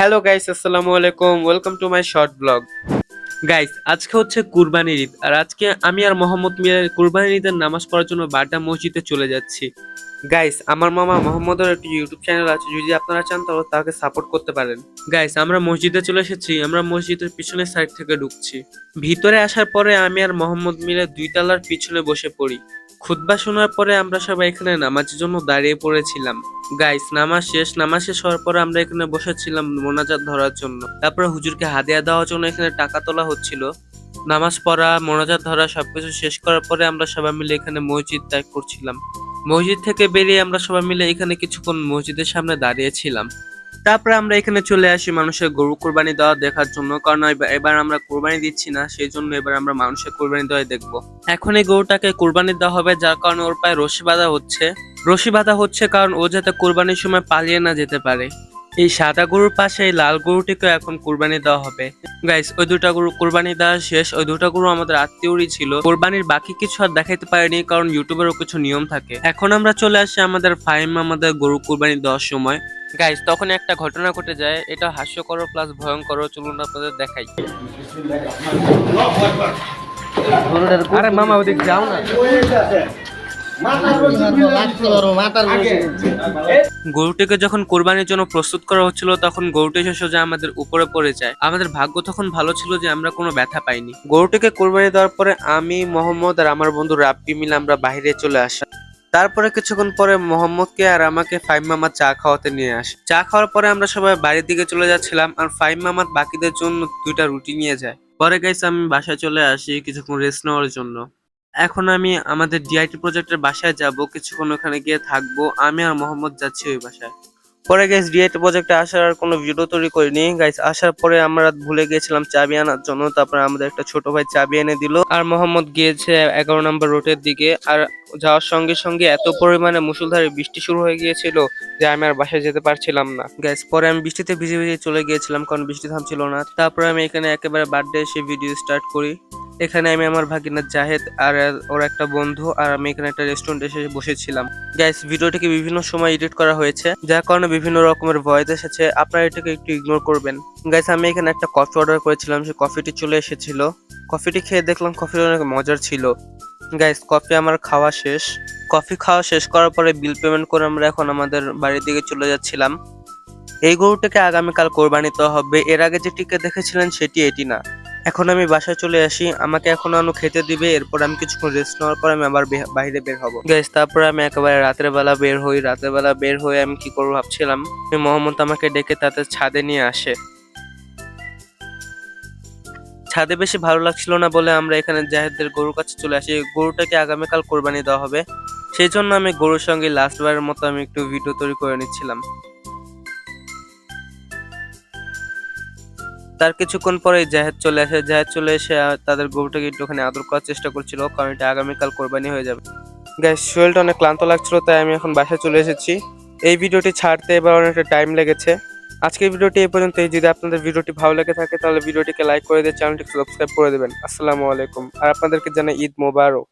Hello guys আসসালামু আলাইকুম। Welcome to my short blog guys আজকে হচ্ছে কুরবানির ঈদ, আর আজকে আমি আর মোহাম্মদ মিয়া কুরবানির ঈদের নামাজ পড়ার জন্য বাড্ডা মসজিদে চলে যাচ্ছি। গাইস আমার মামা মোহাম্মদের একটি ইউটিউব চ্যানেল আছে, যদি আপনারা চান তাহলে তাকে সাপোর্ট করতে পারেন। গাইস আমরা মসজিদে চলে এসেছি, আমরা মসজিদের পিছনের সাইড থেকে ঢুকছি। ভিতরে আসার পরে আমি আর মোহাম্মদ মিলে দুই তালার পিছনে বসে পড়ি। খুতবা শোনার পরে আমরা সবাই এখানে নামাজের জন্য দাঁড়িয়ে পড়েছিলাম। গাইস নামাজ শেষ নামাজ শেষ হওয়ার পরে আমরা এখানে বসেছিলাম মোনাজাত ধরার জন্য। তারপরে হুজুরকে হাদিয়া দেওয়ার জন্য এখানে টাকা তোলা হচ্ছিল। নামাজ পড়া, মোনাজাত ধরা, সবকিছু শেষ করার পরে আমরা সবাই মিলে এখানে মসজিদ ত্যাগ করছিলাম। মসজিদ থেকে বেরিয়ে আমরা সবাই মিলে এখানে কিছুক্ষণ মসজিদের সামনে দাঁড়িয়েছিলাম। তারপরে আমরা এখানে চলে আসি মানুষের গরু কোরবানি দেওয়া দেখার জন্য, কারণ এবার- আমরা কোরবানি দিচ্ছি না সেই জন্য এবার আমরা মানুষের কোরবানি দেওয়া দেখব। এখন এই গরুটাকে কোরবানি দেওয়া হবে, যার কারণে ওর পায়ে রশি বাঁধা হচ্ছে। রশি বাঁধা হচ্ছে কারণ ও যাতে কোরবানির সময় পালিয়ে না যেতে পারে। এই সাদা গরুর পাশে এই লাল গরুটিকে এখন কোরবানি দেওয়া হবে। গাইস ওই দুটা গরু কোরবানি দেওয়া শেষ। ওই দুটা গরু আমাদের আত্মীয়রই ছিল। কোরবানির বাকি কিছু আর দেখাইতে পারিনি, কারণ ইউটিউবেরও কিছু নিয়ম থাকে। এখন আমরা চলে আসি আমাদের ফাইম, আমাদের গরু কোরবানি দেওয়ার সময়। গাইস তখন একটা ঘটনা ঘটে যায়। এটা হাস্যকর প্লাস ভয়ঙ্কর। চলুন আপনাদের দেখাই। আরে মামা ওদিক যাও না। গরুটিকে যখন কোরবানির জন্য প্রস্তুত করা হচ্ছিল তখন গরুটি এসে সোজা আমাদের উপরে পড়ে যায়। আমাদের ভাগ্য তখন ভালো ছিল যে আমরা কোনো ব্যথা পাইনি। গরুটিকে কোরবানি দেওয়ার পরে আমি মোহাম্মদ আর আমার বন্ধু রাব্বি মিলে আমরা বাইরে চলে আসা তারপরে কিছুক্ষণ পরে মোহাম্মদকে আর আমাকে ফাইম মামা চা খাওয়াতে নিয়ে আসে। চা খাওয়ার পরে আমরা সবাই বাড়ির দিকে চলে যাচ্ছিলাম আর ফাইম মামার বাকিদের জন্য দুইটা রুটি নিয়ে যায়। পরে গাইস আমি বাসায় চলে আসি কিছুক্ষণ রেস্ট নেওয়ার জন্য। এখন আমি আমাদের ডিআইটি প্রজেক্টের বাসায় যাব, কিছুক্ষণ ওখানে গিয়ে থাকব। আমি আর মোহাম্মদ যাচ্ছি ওই বাসায়। পরে গাইস ডিআইটি প্রজেক্টে আসার আর কোনো ভিডিও তৈরি করিনি। গাইস আসার পরে আমরা ভুলে গিয়েছিলাম চাবি আনার জন্য, তারপরে আমাদের একটা ছোট ভাই চাবি এনে দিল। আর মোহাম্মদ গিয়েছে এগারো নম্বর রোডের দিকে। আর যাওয়ার সঙ্গে সঙ্গে এত পরিমাণে মুসুলধারে বৃষ্টি শুরু হয়ে গিয়েছিল যে আমি আর বাসায় যেতে পারছিলাম না। গ্যাস পরে আমি বৃষ্টিতে ভিজে ভিজে চলে গিয়েছিলাম, কারণ বৃষ্টি থামছিল না। তারপরে আমি এখানে একেবারে বার্থডে এসে ভিডিও স্টার্ট করি। এখানে আমি আমার ভাগিনা জাহেদ আর ওর একটা বন্ধু আর আমি এখানে একটা রেস্টুরেন্ট এসে বসেছিলাম। গ্যাস ভিডিওটিকে বিভিন্ন সময় এডিট করা হয়েছে, যার কারণে বিভিন্ন রকমের ভয়েস এসেছে। আপনারা এটাকে একটু ইগনোর করবেন। গ্যাস আমি এখানে একটা কফি অর্ডার করেছিলাম, সেই কফিটি চলে এসেছিল। কফিটি খেয়ে দেখলাম কফিটি অনেক মজার ছিল। গাইস কফি আমার খাওয়া শেষ। কফি খাওয়া শেষ করার পরে বিল পেমেন্ট করে আমরা এখন আমাদের বাড়ির দিকে চলে যাচ্ছিলাম। এই গরুটাকে আগামীকাল কোরবানিতে হবে। এর আগে যেটিকে দেখেছিলেন, সেটি এটি না। এখন আমি বাসায় চলে আসি, আমাকে এখন আনু খেতে দিবে, এরপর আমি কিছুক্ষণ রেস্ট নেওয়ার পর আমি আবার বাইরে বের হব। গাইস তারপরে আমি একেবারে রাতের বেলা বের হই, রাতের বেলা বের হয়ে আমি কি করব ভাবছিলাম মোহাম্মদ আমাকে ডেকে তাদের ছাদে নিয়ে আসে। ছাদে বেশি ভালো লাগছিল না বলে আমরা এখানে জাহেদের গরুর কাছে চলে আসি। গরুটাকে আগামীকাল কোরবানি দেওয়া হবে। সেই জন্য আমি গরুর সঙ্গে লাস্ট বারের মতো আমি একটু ভিডিও তৈরি করে নিচ্ছিলাম। তার কিছুক্ষণ পরে জাহেদ চলে আসে, জাহেদ চলে এসে তাদের গরুটাকে একটুখানি আদর করার চেষ্টা করছিল, কারণ এটা আগামীকাল কোরবানি হয়ে যাবে। গ্যাস শরীরটা অনেক ক্লান্ত লাগছিল, তাই আমি এখন বাসায় চলে এসেছি। এই ভিডিওটি ছাড়তে এবার অনেকটা টাইম লেগেছে। আজকের ভিডিওটি এই পর্যন্তই। যদি আপনাদের ভিডিওটি ভালো লেগে থাকে, তাহলে ভিডিওটিকে লাইক করে দিয়ে চ্যানেলটিকে সাবস্ক্রাইব করে দেবেন। আসসালামু আলাইকুম। আর আপনাদেরকে জানাই ঈদ মোবারক।